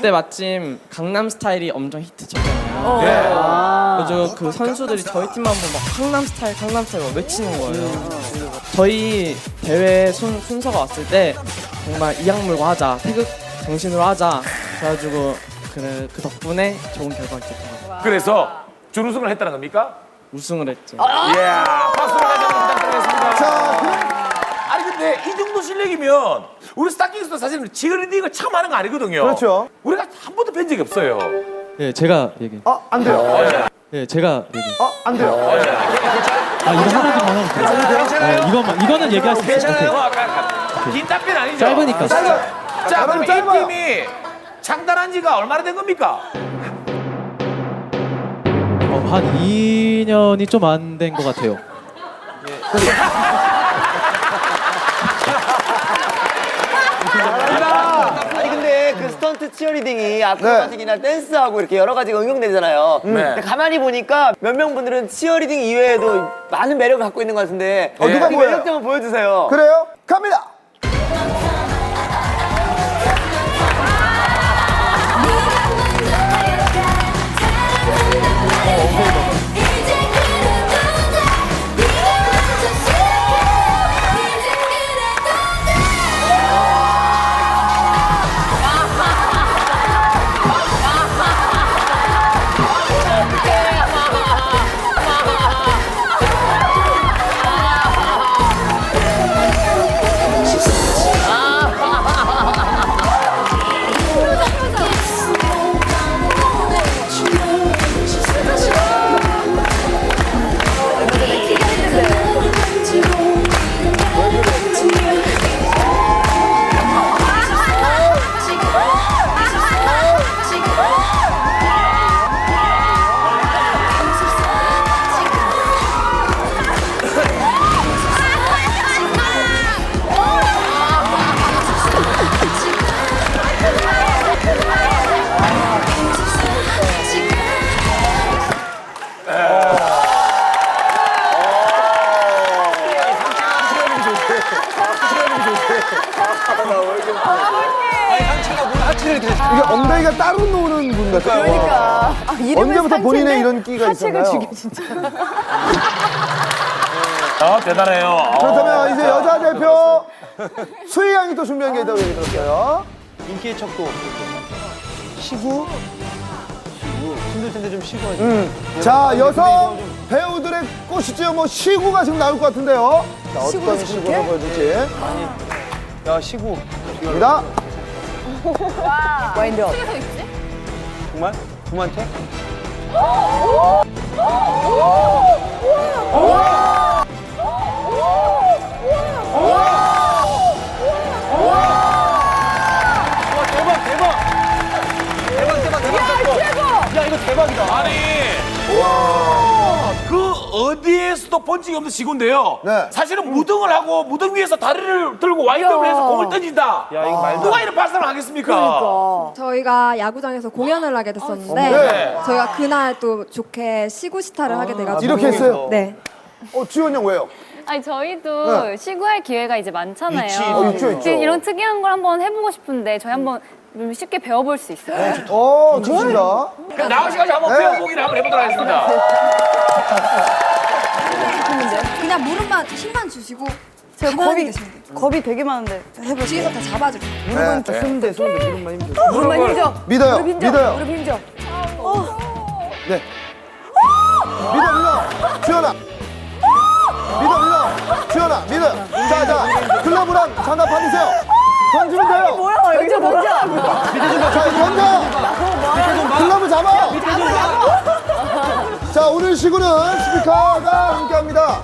그때 마침 강남 스타일이 엄청 히트쳤잖아요. 어. 네. 그래서 그 선수들이 저희 팀만 보면 막 강남 스타일, 강남 스타일 막 외치는 거예요. 저희 대회 순, 순서가 왔을 때 정말 이악물고 하자, 태극 정신으로 하자. 그래가지고 그래, 그 덕분에 좋은 결과가 있었던 그래서 준우승을 했다는 겁니까? 우승을 했죠. 예. 박수를 다시 한번 부탁드리겠습니다. 자, 그럼 근데 이 정도 실력이면 우리 스타킹스도 사실 치어리딩을 처음 하는 거 아니거든요. 그렇죠. 우리가 한 번도 뵌 적이 없어요. 예, 제가 얘기. 아, 안 돼요. 예, 제가 얘기. 아, 안 돼요. 아, 이거 하나만 하면 돼요. 네, 이것만 이거는 얘기할 수 있어요. 괜찮아요. 오케이. 아까 아까 긴 답변 아니죠? 짧으니까. 자, 그럼 이 짧아요. 팀이 창단한 지가 얼마나 된 겁니까? 어, 한 2년이 좀 안 된 것 같아요. 아니 스턴트 치어리딩이 아크로바틱이나 댄스하고 이렇게 여러 가지가 응용되잖아요. 네. 근데 가만히 보니까 몇 명 분들은 치어리딩 이외에도 많은 매력을 갖고 있는 것 같은데 어, 누가 그 보여요? 매력 좀 한번 보여주세요. 그래요? 갑니다. 이게 엉덩이가 따로 노는 분 같아요. 그러니까. 언제부터 본인의 이런 끼가 있었나요? 어 대단해요. 그렇다면 이제 여자 대표 수희 양이 또 준비한 게 있다고 얘기 들었어요. 인기의 척도 시구 힘들 텐데 좀 쉬고 하지. 음. 자, 여성 배우들의 꽃이죠. 뭐 시구가 지금 나올 것 같은데요. 자, 어떤 시구를 보여줄지. 야 시구. 갑니다. 정말 부모한테? 아니 어디에서도 본 적이 없는 시구인데요. 네. 사실은 무등을 하고 무등 위에서 다리를 들고 와인드업을 해서 공을 던진다. 야 이거 말도 누가 이런 발상을 하겠습니까? 저희가 야구장에서 공연을 하게 됐었는데 네. 저희가 그날 또 좋게 시구 시타를 하게 돼가지고 이렇게 했어요? 네. 어, 지원 형 왜요? 아니 저희도 네. 시구할 기회가 이제 많잖아요. 있지. 어, 있죠, 있죠. 이런 특이한 걸 한번 해보고 싶은데 저희 한번 좀 쉽게 배워볼 수 있어요. 어, 좋습니다. 그럼 나온 시까지 한번 네. 배워보기를 한번 해보도록 하겠습니다. 그냥 무릎만 힘만 주시고 제가 가만히 겁이 계시면 돼요. 겁이 되게 많은데 해볼게요. 뒤에서 다 잡아줄게요. 네. 손대 손대 무릎만 힘줘. 무릎만 힘줘. 믿어요. 무릎 힘줘. 믿어요. 무릎 힘줘. 네. 믿어, 믿어. 지원아. 믿어, 믿어. 지원아, 믿어. 자, 자. 글러브랑 장갑 받으세요. 던지면 돼요. 뭐야 여기서 던져. 자, 던져. 오늘 시구는 스피커가 함께 합니다.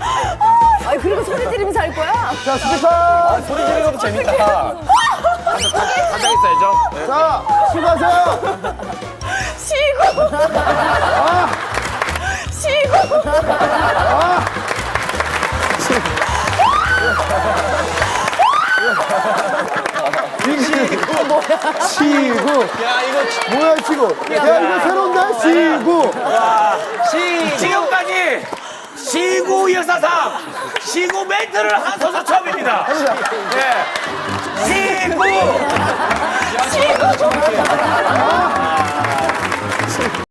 아니 그리고 소리 지르면서 할 거야? 자, 스피커. 소리 지르는 것도 재밌다. 가장 있어야죠. 네. 자, 수고하세요. 시구. 아, 시구. 아. 시구. 야 이거 뭐야, 시구. 야, 이거 새로운데? 시구. 지금까지 시구 역사상 시구 멘트를 한 선수 처음입니다. 네. 시구.